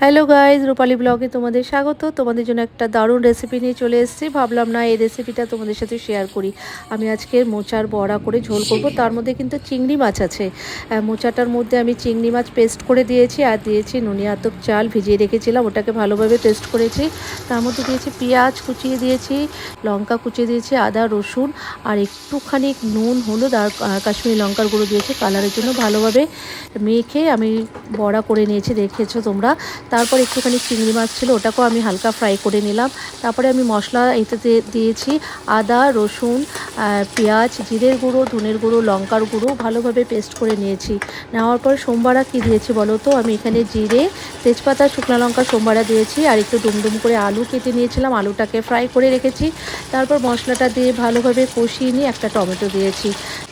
Hello guys রূপালী ব্লগে তোমাদের স্বাগত। তোমাদের জন্য একটা দারুণ রেসিপি নিয়ে চলে এসেছি। ভাবলাম না এই রেসিপিটা তোমাদের সাথে শেয়ার করি। আমি আজকে মোচার বড়া করে ঝোল করব। তার মধ্যে কিন্তু চিংড়ি মাছ আছে। মোচাটার মধ্যে আমি চিংড়ি মাছ পেস্ট করে দিয়েছি আর দিয়েছি নুনিয়াতক চাল ভিজিয়ে রেখেছিলাম। ওটাকে ভালোভাবে পেস্ট করেছি। তার মধ্যে দিয়েছি পেঁয়াজ কুচিয়ে দিয়েছি লঙ্কা কুচিয়ে দিয়েছি আদা রসুন আর একটুখানি নুন হলুদ আর কাশ্মীরি লঙ্কার গুঁড়ো দিয়েছি। কালারের জন্য ভালোভাবে মেখে আমি বড়া করে নিয়েছি। দেখেছ তোমরা? তারপর একটুখানি চিংড়ি মাছ ছিল, ওটাকেও আমি হালকা ফ্রাই করে নিলাম। তারপরে আমি মশলা এতে দিয়েছি আদা, রসুন পেঁয়াজ, জিরের গুঁড়ো, ধনের গুঁড়ো, লঙ্কার গুঁড়ো, ভালোভাবে পেস্ট করে নিয়েছি। নেওয়ার পর সোমবারা কী দিয়েছি বলো তো? আমি এখানে জিরে, তেজপাতা, শুকনো লঙ্কা সোমবারা দিয়েছি, আর একটু ডুমডুম করে আলু কেটে নিয়েছিলাম, আলুটাকে ফ্রাই করে রেখেছি। তারপর মশলাটা দিয়ে ভালোভাবে কষিয়ে নিয়ে একটা টমেটো দিয়েছি।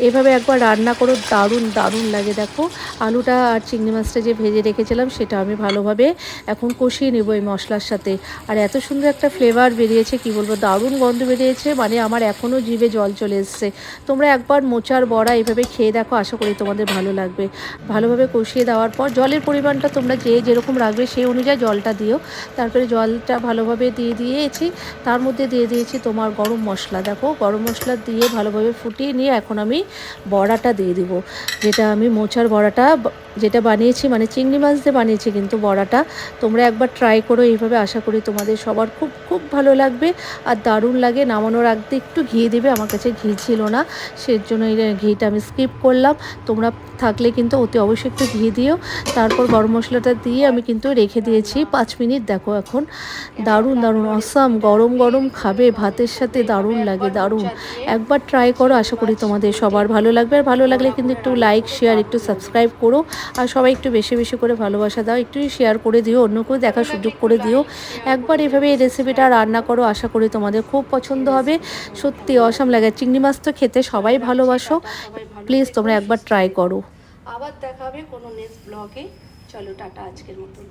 এভাবে একবার রান্না করো, দারুণ দারুণ লাগে। দেখো, আলুটা আর চিংড়ি মাছটা যে ভেজে রেখেছিলাম, সেটা আমি ভালোভাবে এখন কষিয়ে নেব এই মশলার সাথে। আর এত সুন্দর একটা ফ্লেভার বেরিয়েছে, কি বলব, দারুণ গন্ধ বেরিয়েছে মানে আমার এখনও জিভে জল চলে এসছে। তোমরা একবার মোচার বড়া এভাবে খেয়ে দেখো, আশা করি তোমাদের ভালো লাগবে। ভালোভাবে কষিয়ে দেওয়ার পর জলের পরিমাণটা তোমরা যে যেরকম রাখবে সেই অনুযায়ী জলটা দিও। তারপরে জলটা ভালোভাবে দিয়ে দিয়েছি, তার মধ্যে দিয়ে দিয়েছি তোমার গরম মশলা। দেখো, গরম মশলা দিয়ে ভালোভাবে ফুটিয়ে নিয়ে এখন আমি বড়াটা দিয়ে দিব। যেটা আমি মোচার বড়াটা, যেটা বানিয়েছি মানে চিংড়ি মাছ দিয়ে বানিয়েছি কিন্তু বড়াটা তোমরা একবার ট্রাই করো, এইভাবে আশা করি তোমাদের সবার খুব খুব ভালো লাগবে। আর দারুণ লাগে, নামানোর আগে একটু ঘি দেবে, আমার কাছে ঘি ছিল না সেই জন্য এই ঘিটা আমি স্কিপ করলাম। তোমরা থাকলে কিন্তু অতি অবশ্যই একটু ঘি দিও। তারপর গরম মশলাটা দিয়ে আমি কিন্তু রেখে দিয়েছি, পাঁচ মিনিট দেখো এখন। দারুণ দারুণ অসাম গরম গরম খাবে, ভাতের সাথে দারুণ লাগে, দারুণ। একবার ট্রাই করো, আশা করি তোমাদের সবার ভালো লাগবে। আর ভালো লাগলে কিন্তু একটু লাইক শেয়ার একটু সাবস্ক্রাইব করো। আর সবাই একটু বেশি বেশি করে ভালোবাসা দাও, একটু শেয়ার করে দিও অন্যকেও দেখার সুযোগ করে দিও। একবার এভাবে এই রেসিপিটা রান্না করো, আশা করি তোমাদের খুব পছন্দ হবে। সত্যি অসাম লাগে। চিংড়ি মাছ তো খেতে সবাই ভালোবাসো। প্লিজ তোমরা একবার ট্রাই করো। আবার দেখা হবে কোনো নেক্সট ব্লগে চলো, টাটা আজকের মতন।